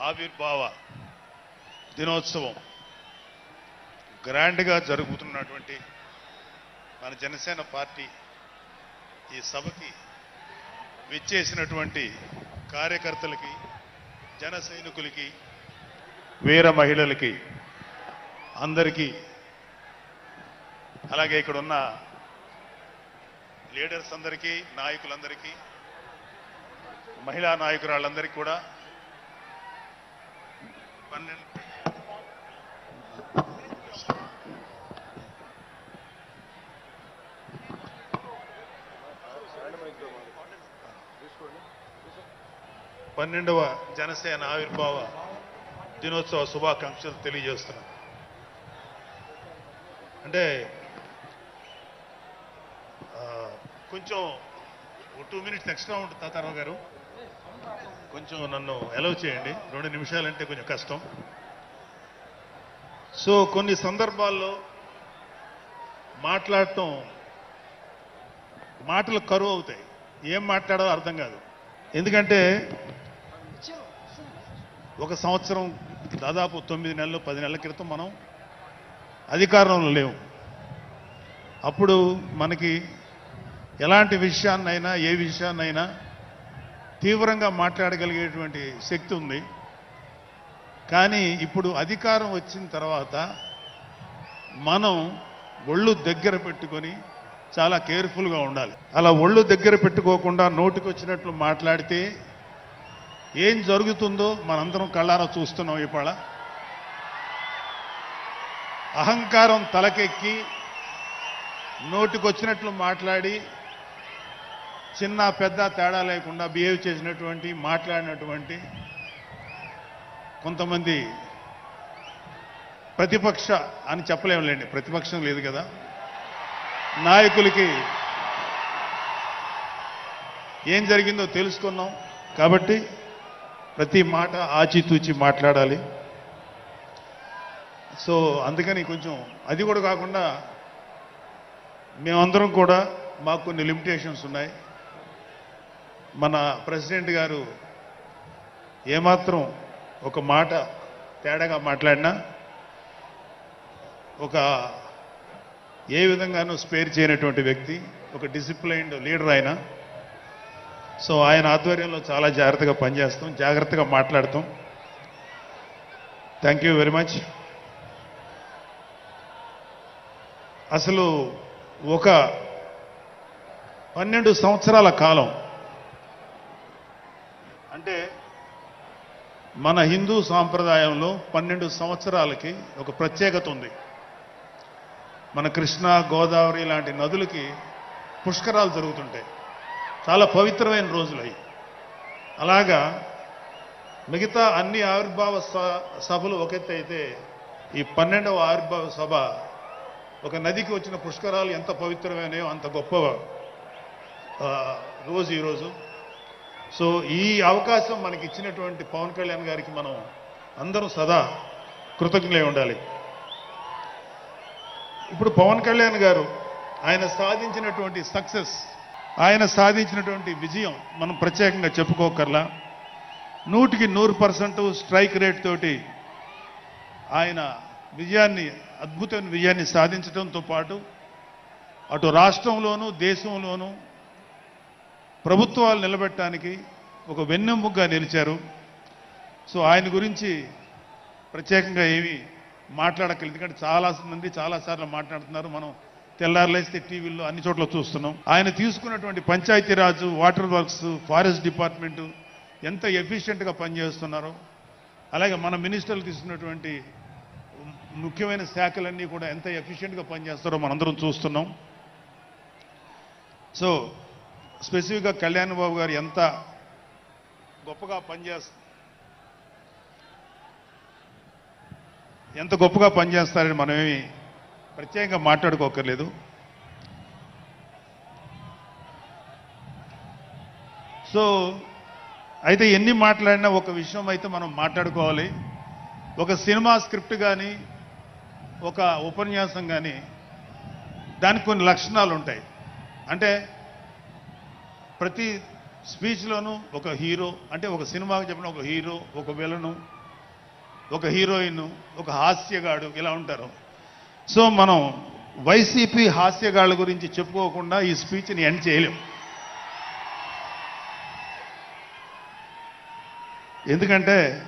ఆవిర్భావ దినోత్సవం గ్రాండ్గా జరుగుతున్నటువంటి మన జనసేన పార్టీ ఈ సభకి విచ్చేసినటువంటి కార్యకర్తలకి జన సైనికులకి వీర మహిళలకి అందరికీ అలాగే ఇక్కడ ఉన్న లీడర్స్ అందరికీ నాయకులందరికీ మహిళా నాయకురాళ్ళందరికీ కూడా పన్నెండవ జనసేన ఆవిర్భావ దినోత్సవ శుభాకాంక్షలు తెలియజేస్తున్నాం అంటే కొంచెం టూ మినిట్స్ ఎక్స్ట్రా ఉంటుంది తాతారావు గారు. కొంచెం నన్ను అలౌ చేయండి. రెండు నిమిషాలంటే కొంచెం కష్టం. సో కొన్ని సందర్భాల్లో మాట్లాడటం మాటలు కరువు అవుతాయి. ఏం మాట్లాడో అర్థం కాదు. ఎందుకంటే ఒక సంవత్సరం దాదాపు తొమ్మిది నెలలు పది నెలల క్రితం మనం అధికారంలో లేవు. అప్పుడు మనకి ఎలాంటి విషయాన్నైనా ఏ విషయాన్నైనా తీవ్రంగా మాట్లాడగలిగేటువంటి శక్తి ఉంది. కానీ ఇప్పుడు అధికారం వచ్చిన తర్వాత మనం ఒళ్ళు దగ్గర పెట్టుకొని చాలా కేర్ఫుల్గా ఉండాలి. అలా ఒళ్ళు దగ్గర పెట్టుకోకుండా నోటికి వచ్చినట్లు మాట్లాడితే ఏం జరుగుతుందో మనందరం కళ్ళారా చూస్తున్నాం ఇవాళ. అహంకారం తలకెక్కి నోటికొచ్చినట్లు మాట్లాడి చిన్న పెద్ద తేడా లేకుండా బిహేవ్ చేసినటువంటి మాట్లాడినటువంటి కొంతమంది ప్రతిపక్ష అని చెప్పలేములేండి ప్రతిపక్షం లేదు కదా. నాయకులకి ఏం జరిగిందో తెలుసుకున్నాం. కాబట్టి ప్రతి మాట ఆచితూచి మాట్లాడాలి. సో అందుకని కొంచెం అది కూడా కాకుండా మేమందరం కూడా మాకు కొన్ని లిమిటేషన్స్ ఉన్నాయి. మన ప్రెసిడెంట్ గారు ఏమాత్రం ఒక మాట తేడాగా మాట్లాడినా ఒక ఏ విధంగానూ స్పేర్ చేయనటువంటి వ్యక్తి ఒక డిసిప్లైన్డ్ లీడర్ ఆయన. సో ఆయన ఆధ్వర్యంలో చాలా జాగ్రత్తగా పనిచేస్తాం జాగ్రత్తగా మాట్లాడతాం. థ్యాంక్ యూ వెరీ మచ్ అసలు ఒక పన్నెండు సంవత్సరాల కాలం అంటే మన హిందూ సాంప్రదాయంలో పన్నెండు సంవత్సరాలకి ఒక ప్రత్యేకత ఉంది. మన కృష్ణ గోదావరి లాంటి నదులకి పుష్కరాలు జరుగుతుంటాయి. చాలా పవిత్రమైన రోజులు అవి. అలాగా మిగతా అన్ని ఆవిర్భావ స- సభలు ఒక అయితే ఈ పన్నెండవ ఆవిర్భావ సభ ఒక నదికి వచ్చిన పుష్కరాలు ఎంత పవిత్రమైనయో అంత గొప్ప రోజు ఈరోజు సో ఈ అవకాశం మనకి ఇచ్చినటువంటి పవన్ కళ్యాణ్ గారికి మనం అందరం సదా కృతజ్ఞులై ఉండాలి. ఇప్పుడు పవన్ కళ్యాణ్ గారు ఆయన సాధించినటువంటి సక్సెస్ ఆయన సాధించినటువంటి విజయం మనం ప్రత్యేకంగా చెప్పుకోకర్లా. నూటికి నూరు పర్సెంట్ స్ట్రైక్ రేట్ తోటి ఆయన విజయాన్ని అద్భుతమైన విజయాన్ని సాధించడంతో పాటు అటు రాష్ట్రంలోనూ దేశంలోనూ ప్రభుత్వాలు నిలబెట్టడానికి ఒక వెన్నెముగ్గా నిలిచారు. సో ఆయన గురించి ప్రత్యేకంగా ఏమి మాట్లాడక్కలేదు ఎందుకంటే చాలా మంది చాలా సార్లు మాట్లాడుతున్నారు. మనం తెల్లారులేస్తే టీవీల్లో అన్ని చోట్ల చూస్తున్నాం. ఆయన తీసుకున్నటువంటి పంచాయతీరాజు వాటర్ వర్క్స్ ఫారెస్ట్ డిపార్ట్మెంటు ఎంత ఎఫిషియెంట్గా పనిచేస్తున్నారో అలాగే మన మినిస్టర్లు తీసుకున్నటువంటి ముఖ్యమైన శాఖలన్నీ కూడా ఎంత ఎఫిషియెంట్గా పనిచేస్తారో మనందరం చూస్తున్నాం. సో స్పెసిఫిక్గా కళ్యాణ్ బాబు గారు ఎంత గొప్పగా పనిచేస్తారు ఎంత గొప్పగా పనిచేస్తారని మనమేమి ప్రత్యేకంగా మాట్లాడుకోకర్లేదు సో అయితే ఎన్ని మాట్లాడినా ఒక విషయం అయితే మనం మాట్లాడుకోవాలి. ఒక సినిమా స్క్రిప్ట్ కానీ ఒక ఉపన్యాసం కానీ దానికి కొన్ని లక్షణాలు ఉంటాయి అంటే ప్రతి స్పీచ్లోనూ ఒక హీరో అంటే ఒక సినిమాకి చెప్పిన ఒక హీరో ఒక విలను ఒక హీరోయిన్ ఒక హాస్యగాడు ఇలా ఉంటారు. సో మనం వైసీపీ హాస్యగాళ్ళ గురించి చెప్పుకోకుండా ఈ స్పీచ్ని ఎండ్ చేయలేం. ఎందుకంటే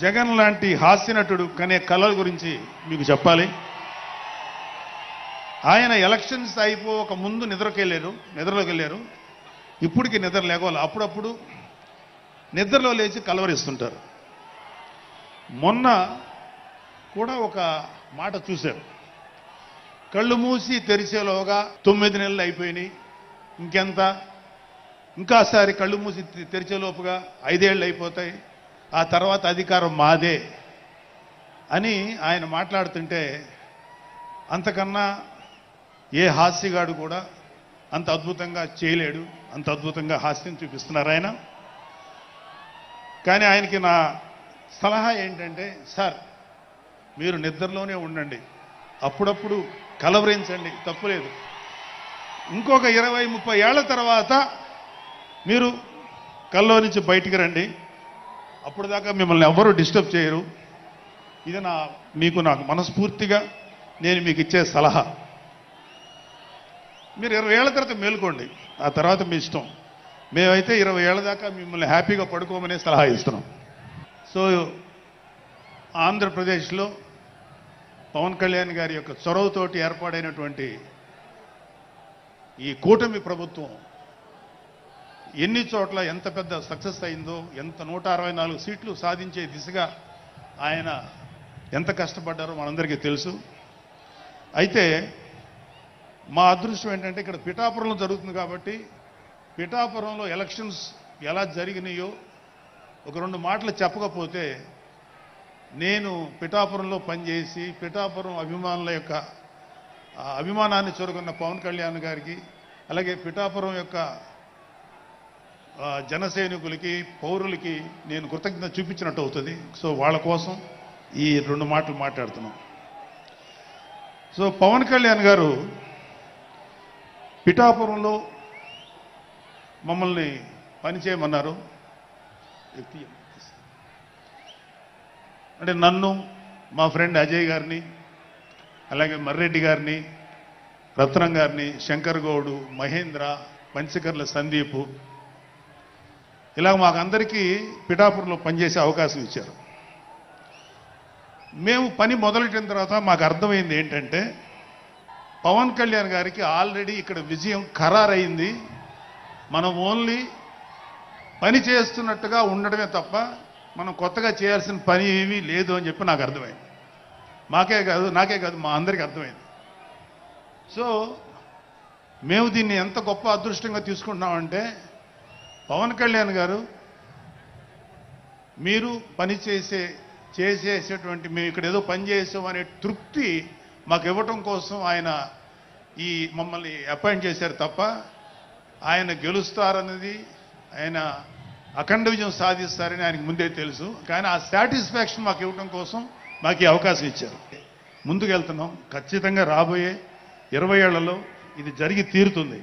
జగన్ లాంటి హాస్యనటుడు కనే కళల గురించి మీకు చెప్పాలి. ఆయన ఎలక్షన్స్ అయిపోక ముందు నిద్రకి వెళ్ళారు నిద్రలోకి వెళ్ళారు ఇప్పటికి నిద్ర లేకపోవాలి. అప్పుడప్పుడు నిద్రలో లేచి కలవరిస్తుంటారు. మొన్న కూడా ఒక మాట చూశారు. కళ్ళు మూసి తెరిచేలోగా తొమ్మిది నెలలు అయిపోయినాయి. ఇంకెంత? ఇంకాసారి కళ్ళు మూసి తెరిచేలోపుగా ఐదేళ్ళు అయిపోతాయి. ఆ తర్వాత అధికారం మాదే అని ఆయన మాట్లాడుతుంటే అంతకన్నా ఏ హాస్యగాడు కూడా అంత అద్భుతంగా చేయలేడు అంత అద్భుతంగా హాస్యం చూపిస్తున్నారు ఆయన. కానీ ఆయనకి నా సలహా ఏంటంటే సార్ మీరు నిద్రలోనే ఉండండి. అప్పుడప్పుడు కలవరించండి. తప్పులేదు ఇంకొక ఇరవై ముప్పై ఏళ్ళ తర్వాత మీరు కల్లో నుంచి బయటికి రండి. అప్పుడు దాకా మిమ్మల్ని ఎవరు డిస్టర్బ్ చేయరు. ఇది నా మీకు నాకు మనస్ఫూర్తిగా నేను మీకు ఇచ్చే సలహా. మీరు ఇరవై ఏళ్ళ తర్వాత మేలుకోండి. ఆ తర్వాత మీ ఇష్టం. మేమైతే ఇరవై ఏళ్ళ దాకా మిమ్మల్ని హ్యాపీగా పడుకోమనే సలహా ఇస్తున్నాం. సో ఆంధ్రప్రదేశ్లో పవన్ కళ్యాణ్ గారి యొక్క చొరవతోటి ఏర్పాడైనటువంటి ఈ కూటమి ప్రభుత్వం ఎన్ని చోట్ల ఎంత పెద్ద సక్సెస్ అయిందో ఎంత నూట అరవై నాలుగు సీట్లు సాధించే దిశగా ఆయన ఎంత కష్టపడ్డారో మనందరికీ తెలుసు. అయితే మా అదృష్టం ఏంటంటే ఇక్కడ పిఠాపురంలో జరుగుతుంది కాబట్టి పిఠాపురంలో ఎలక్షన్స్ ఎలా జరిగినాయో ఒక రెండు మాటలు చెప్పకపోతే నేను పిఠాపురంలో పనిచేసి పిఠాపురం అభిమానుల యొక్క అభిమానాన్ని చూరుకున్న పవన్ కళ్యాణ్ గారికి అలాగే పిఠాపురం యొక్క జనసైనికులకి పౌరులకి నేను కృతజ్ఞత చూపించినట్టు అవుతుంది. సో వాళ్ళ కోసం ఈ రెండు మాటలు మాట్లాడుతున్నాం. సో పవన్ కళ్యాణ్ గారు పిఠాపురంలో మమ్మల్ని పనిచేయమన్నారు. వ్యక్తి అంటే నన్ను మా ఫ్రెండ్ అజయ్ గారిని అలాగే మర్రెడ్డి గారిని రత్నం గారిని శంకర్ గౌడు మహేంద్ర పంచకర్ల సందీప్ ఇలా మాకందరికీ పిఠాపురంలో పనిచేసే అవకాశం ఇచ్చారు. మేము పని మొదలెట్టిన తర్వాత మాకు అర్థమైంది ఏంటంటే పవన్ కళ్యాణ్ గారికి ఆల్రెడీ ఇక్కడ విజయం ఖరారైంది. మనం ఓన్లీ పని చేస్తున్నట్టుగా ఉండడమే తప్ప మనం కొత్తగా చేయాల్సిన పని ఏమీ లేదు అని చెప్పి నాకు అర్థమైంది. మాకే కాదు నాకే కాదు మా అందరికీ అర్థమైంది. సో మేము దీన్ని ఎంత గొప్ప అదృష్టంగా తీసుకుంటున్నామంటే పవన్ కళ్యాణ్ గారు మీరు పని చేసే చేసేసేటువంటి మేము ఇక్కడ ఏదో పని చేసాం అనే తృప్తి మాకు ఇవ్వటం కోసం ఆయన ఈ మమ్మల్ని అపాయింట్ చేశారు తప్ప ఆయన గెలుస్తారన్నది ఆయన అఖండ విజయం సాధిస్తారని ఆయనకు ముందే తెలుసు. కానీ ఆ సాటిస్ఫాక్షన్ మాకు ఇవ్వటం కోసం మాకు ఈ అవకాశం ఇచ్చారు. ముందుకు వెళ్తున్నాం ఖచ్చితంగా రాబోయే ఇరవై ఏళ్ళలో ఇది జరిగి తీరుతుంది.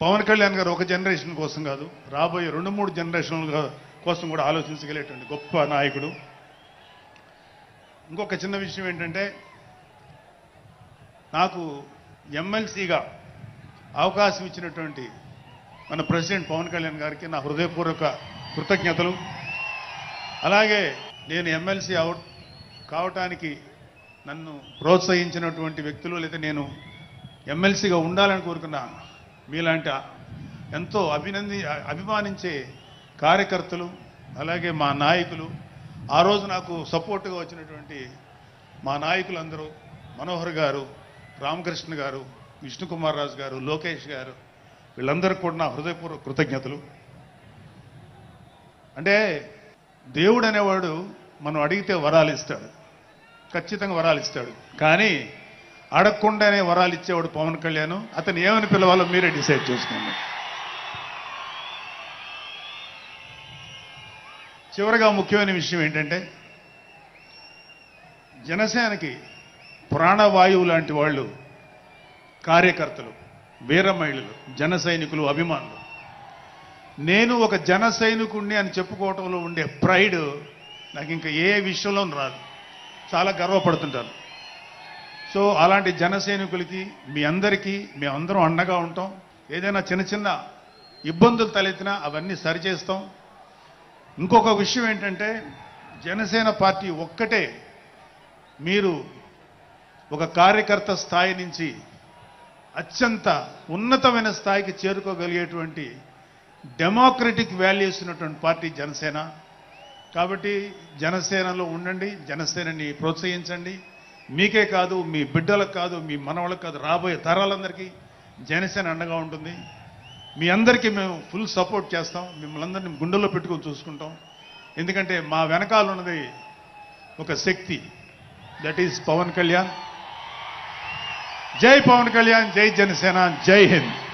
పవన్ కళ్యాణ్ గారు ఒక జనరేషన్ కోసం కాదు రాబోయే రెండు మూడు జనరేషన్ల కోసం కూడా ఆలోచించగలిగేటువంటి గొప్ప నాయకుడు ఇంకొక చిన్న విషయం ఏంటంటే నాకు ఎమ్మెల్సీగా అవకాశం ఇచ్చినటువంటి మన ప్రెసిడెంట్ పవన్ కళ్యాణ్ గారికి నా హృదయపూర్వక కృతజ్ఞతలు. అలాగే నేను ఎమ్మెల్సీ అవ కావటానికి నన్ను ప్రోత్సహించినటువంటి వ్యక్తులు లేదా నేను ఎమ్మెల్సీగా ఉండాలని కోరుకున్న మీలాంటి ఎంతో అభినంది అభిమానించే కార్యకర్తలు అలాగే మా నాయకులు ఆ రోజు నాకు సపోర్ట్గా వచ్చినటువంటి మా నాయకులందరూ మనోహర్ గారు రామకృష్ణ గారు విష్ణుకుమార్ రాజు గారు లోకేష్ గారు వీళ్ళందరికీ కూడా నా హృదయపూర్వక కృతజ్ఞతలు. అంటే దేవుడు అనేవాడు మనం అడిగితే వరాలు ఇస్తాడు. ఖచ్చితంగా వరాలు ఇస్తాడు. కానీ అడగకుండానే వరాలు ఇచ్చేవాడు పవన్ కళ్యాణ్ అతను ఏమని పిలవాలో మీరే డిసైడ్ చేసుకోండి. చివరిగా ముఖ్యమైన విషయం ఏంటంటే జనసేనకి ప్రాణవాయువు లాంటి వాళ్ళు కార్యకర్తలు వీర మహిళలు జన సైనికులు అభిమానులు. నేను ఒక జన సైనికుణ్ణి అని చెప్పుకోవటంలో ఉండే ప్రైడ్ నాకు ఇంకా ఏ విషయంలో రాదు. చాలా గర్వపడుతుంటాను. సో అలాంటి జన సైనికులకి మీ అందరికీ మేమందరం అండగా ఉంటాం. ఏదైనా చిన్న చిన్న ఇబ్బందులు తలెత్తినా అవన్నీ సరిచేస్తాం. ఇంకొక విషయం ఏంటంటే జనసేన పార్టీ ఒక్కటే మీరు ఒక కార్యకర్త స్థాయి నుంచి అత్యంత ఉన్నతమైన స్థాయికి చేరుకోగలిగేటువంటి డెమోక్రటిక్ వాల్యూస్ ఉన్నటువంటి పార్టీ జనసేన. కాబట్టి జనసేనలో ఉండండి జనసేనని ప్రోత్సహించండి. మీకే కాదు మీ బిడ్డలకు కాదు మీ మనవలకు కాదు రాబోయే తరాలందరికీ జనసేన అండగా ఉంటుంది. మీ అందరికీ మేము ఫుల్ సపోర్ట్ చేస్తాం. మిమ్మల్ని అందరినీ గుండెల్లో పెట్టుకొని చూసుకుంటాం. ఎందుకంటే మా వెనకాల ఉన్నది ఒక శక్తి. That is Pawan Kalyan. జై పవన్ కళ్యాణ్ జై జనసేన జై హింద్.